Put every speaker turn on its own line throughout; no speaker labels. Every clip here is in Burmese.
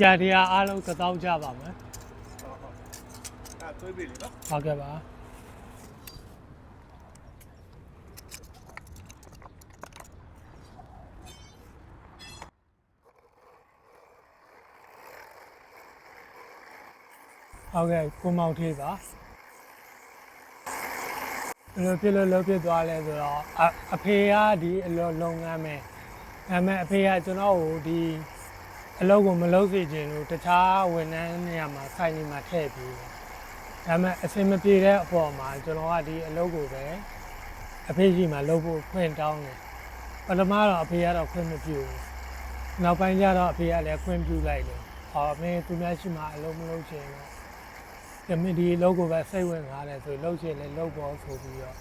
ကြာတရားအားလုံးတစ်သောင်းကြပါမယ်
ဟုတ်ဟုတ်အဲ့သွေးပြီလေနော်
ဟုတ်ကဲ့ပါဟုတ်ကဲ့ကိုမောင်ထေးပါဘယ်လိုဖြစ်လို့လုပ်ဖြစ်သွားလဲဆိုတော့အအဖေကဒီအလုပ်လုပ်ငန်းမဲ့ဒါပေမဲ့အဖေကကျွန်တော်ကိုဒီ အလုပ်ကိုမလုပ်စေချင်လို့တခြားဝန်ထမ်းနေရာမှာဆိုင်နေမှာထည့်ပြီးတယ်ဒါပေမဲ့အစင်မပြေတဲ့အပေါ်မှာကျွန်တော်ကဒီအလုပ်ကိုပဲအဖေကြီးမှာလုပ်ဖို့ခွင့်တောင်းတယ်ပထမတော့အဖေကတော့ခွင့်မပြုဘူးနောက်ပိုင်းကျတော့အဖေကလည်းခွင့်ပြုလိုက်တယ်ဟောမင်းသူများရှိမှအလုပ်မလုပ်ချင်တော့တမင်ဒီအလုပ်ကိုပဲစိတ်ဝင်စားတယ်ဆိုလုပ်ချင်လည်းလုပ်ပေါ်ဆိုပြီးတော့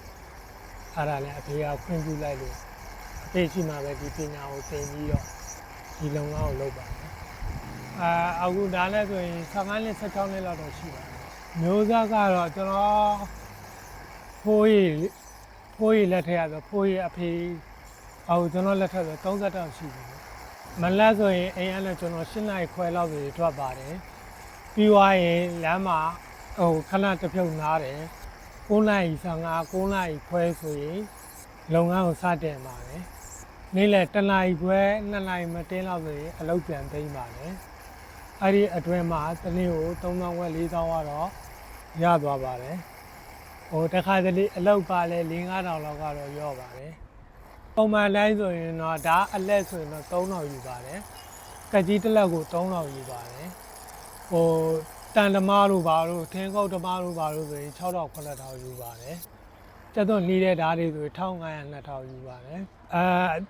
အဲ့ဒါလည်းအဖေကခွင့်ပြုလိုက်လို့အဖေရှိမှပဲဒီပညာကိုသင်ပြီးတော့ဒီလုပ်ငန်းကိုလုပ်ပါတယ် အာအခုဒါလည်းဆိုရင်15နှစ်16နှစ်လောက်တော့ရှိပါတယ်မျိုးစားကတော့ကျွန်တော်ဖိုးရီဖိုးရီလက်ထက်ရဆိုဖိုးရီအဖေအော်ကျွန်တော်လက်ထက်ဆို30တောင်ရှိပြီမလက်ဆိုရင်အိမ်ကလည်းကျွန်တော်8နိုင်ခွဲလောက်ဆိုထွက်ပါတယ်ပြီးသွားရင်လမ်းမှာဟိုခဏတစ်ဖြုတ်နားတယ်9နိုင်55 9နိုင်ခွဲဆိုရင်လုပ်ငန်းကိုစတင်ပါတယ်နေ့လယ်1နိုင်ခွဲ2နိုင်မတင်းလောက်ဆိုရင်အလုပ်ပြန်သိမ်းပါတယ် အဲ့ဒီအတွင်းမှာတစ်နေ့ကို3000ဝက်4000ကတော့ရသွားပါတယ်ဟိုတစ်ခါတလေအလောက်ပါလဲ၄-၅တောင်လောက်ကတော့ရော့ပါတယ်ပုံမှန်တိုင်းဆိုရင်တော့ဒါအလက်ဆိုရင်တော့3000ယူပါတယ်ကကြီးတစ်လက်ကို3000ယူပါတယ်ဟိုတန်ဓမားတို့ဘာတို့ထင်းကုတ်ဓမားတို့ဘာတို့ဆိုရင်6000 9000ယူပါတယ်ကျက်တော့နေတဲ့ဓာတ်တွေဆိုရင်1500 2000ယူပါတယ်အဲ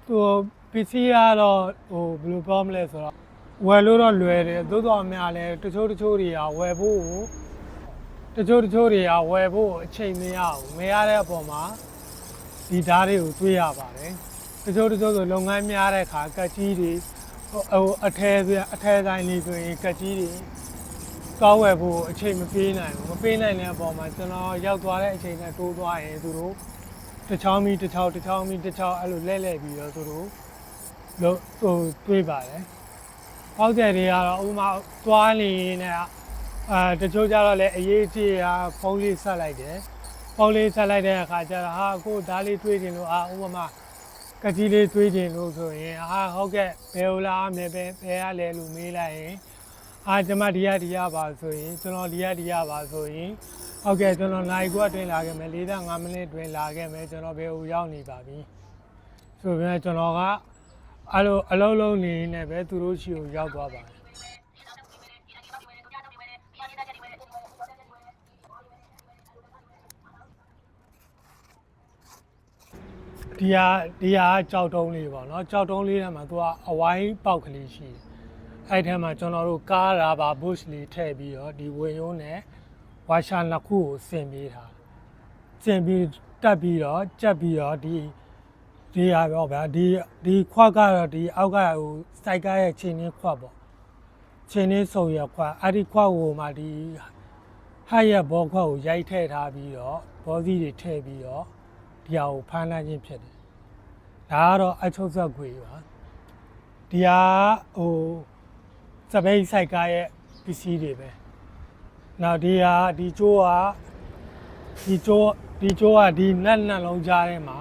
သူပစ္စည်းကတော့ဟိုဘယ်လိုပြောမလဲဆိုတော့ ဝယ်လို့တော့လွယ်တယ်သို့တော်များလဲတချို့တချို့တွေကဝယ်ဖို့တချို့တချို့တွေကဝယ်ဖို့အချိန်မရဘူးမရတဲ့အပေါ်မှာဒီဓာတ်တွေကိုတွေးရပါတယ်တချို့တချို့ဆိုလုပ်ငန်းများတဲ့အခါကက်ကြီးတွေဟိုဟိုအထဲဆိုအထဲတိုင်းလေးဆိုရင်ကက်ကြီးတွေကောက်ဝယ်ဖို့အချိန်မပေးနိုင်ဘူးမပေးနိုင်တဲ့အပေါ်မှာကျွန်တော်ရောက်သွားတဲ့အချိန်နဲ့တိုးသွားရင်သူတို့တစ်ချောင်းမီတစ်ချောင်းတစ်ချောင်းမီတစ်ချောင်းအဲ့လိုလဲလဲပြီးတော့သူတို့လို့ဟိုတွေးပါတယ် ဟောက်တယ်တွေကတော့ဥပမာသွားနေနေအာတချို့ကြတော့လည်းအရေးကြီးဟာဖုန်းလေးဆက်လိုက်တယ်ဖုန်းလေးဆက်လိုက်တဲ့အခါကျတော့ဟာကိုဒါလေးတွေးခြင်းလို့အာဥပမာကတိလေးတွေးခြင်းလို့ဆိုရင်အာဟုတ်ကဲ့ဘယ်လိုလားမယ်ပဲဘယ်ရလဲလို့မေးလိုက်ရင်အာကျွန်မဒီရဒီရပါဆိုရင်ကျွန်တော်ဒီရဒီရပါဆိုရင်ဟုတ်ကဲ့ကျွန်တော်နိုင်ကွက်တွင်လာခဲ့မယ်45မိနစ်တွင်လာခဲ့မယ်ကျွန်တော်ဘယ်ဟိုရောက်နေပါပြီဆိုပြီးတော့ကျွန်တော်က အဲ့လိုအလုံးလုံးနေနေပဲသူတို့ရှိကိုရောက်သွားပါတယ်ဒီဟာဒီဟာကြောက်တုံးလေးပေါ့နော်ကြောက်တုံးလေးထဲမှာသူကအဝိုင်းပေါက်ကလေးရှိတယ်အဲ့ထဲမှာကျွန်တော်တို့ကားရာဘာဘုရှ်လေးထည့်ပြီးတော့ဒီဝေယုံးနဲ့ဝါရှာနှစ်ခုကိုဆင်ပေးထားဆင်ပြီးတက်ပြီးတော့ကြက်ပြီးတော့ဒီ ဒီဟာပေါ့ဗျာဒီဒီခွက်ကတော့ဒီအောက်ကဟိုစိုက်ကားရဲ့ခြေနှင်းခွက်ပေါ့ခြေနှင်းစုံရခွက်အဲ့ဒီခွက်ကိုမှဒီဟိုက်ရဘောခွက်ကိုရိုက်ထည့်ထားပြီးတော့ဘောစီတွေထည့်ပြီးတော့ဒီဟာကိုဖမ်းလိုက်ခြင်းဖြစ်တယ်။ဒါကတော့အချုပ်ဆက်ခွေပါ။ဒီဟာဟိုစပိတ်ဆိုင်ကားရဲ့ပစ္စည်းတွေပဲ။နောက်ဒီဟာဒီကျိုးကဒီကျိုးဒီကျိုးကဒီနက်နှလုံးကြားထဲမှာ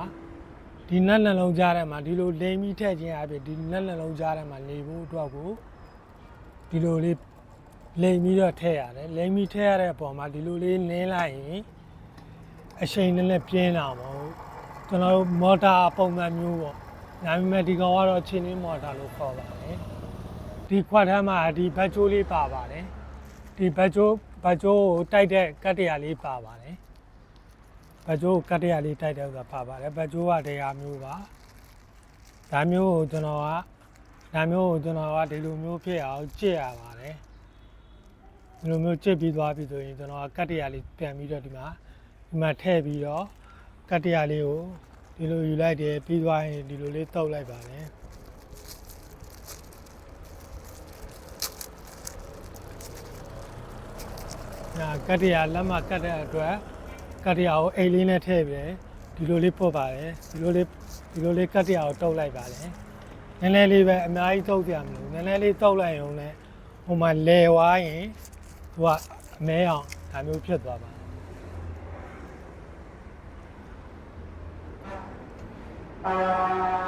ဒီနက်နှလုံးကြားထဲမှာဒီလိုလိမ်ပြီးထည့်ခြင်းအပြင်ဒီနက်နှလုံးကြားထဲမှာနေဖို့အတွက်ကိုဒီလိုလေးလိမ်ပြီးတော့ထည့်ရတယ်။လိမ်ပြီးထည့်ရတဲ့အပေါ်မှာဒီလိုလေးနင်းလိုက်ရင်အရှိန်နဲ့လည်းပြင်းတာပေါ့ကျွန်တော်တို့မော်တာပုံစံမျိုးပေါ့ဒါပေမဲ့ဒီကောင်ကတော့ချင်းင်းမော်တာလို့ခေါ်ပါတယ်ဒီခွက်ထမ်းမှာဒီဘတ်ချိုးလေးပါပါတယ်ဒီဘတ်ချိုးဘတ်ချိုးကိုတိုက်တဲ့ကတ်တရာလေးပါပါတယ် ဘတ်ချိုးကိုကတ်တရာလေးတိုက်တဲ့ဥစ္စာပါပါတယ်ဘတ်ချိုးကတရားမျိုးပါဒါမျိုးကိုကျွန်တော်ကဒါမျိုးကိုကျွန်တော်ကဒီလိုမျိုးဖြစ်အောင်ကြည့်ရပါတယ်ဒီလိုမျိုးကြည့်ပြီးသွားပြီဆိုရင်ကျွန်တော်ကကတ်တရာလေးပြန်ပြီးတော့ဒီမှာဒီမှာထည့်ပြီးတော့ကတ္တရာလေးကိုဒီလိုယူလိုက်တယ်ပြီးသွားရင်ဒီလိုလေးတုပ်လိုက်ပါတယ်ညာကတ္တရာလက်မကတ်တဲ့အတွက် ကတရာကိုအိမ်လေးနဲ့ထည့်ပြီးဒီလိုလေးပုတ်ပါတယ်ဒီလိုလေးဒီလိုလေးကတရာကိုတုပ်လိုက်ပါတယ်နည်းနည်းလေးပဲအများကြီးတုပ်ပြမလို့နည်းနည်းလေးတုပ်လိုက်ရုံနဲ့ဟိုမှာလဲဝါရင်သူကအမဲအောင်ဒါမျိုးဖြစ်သွားပါ
အာ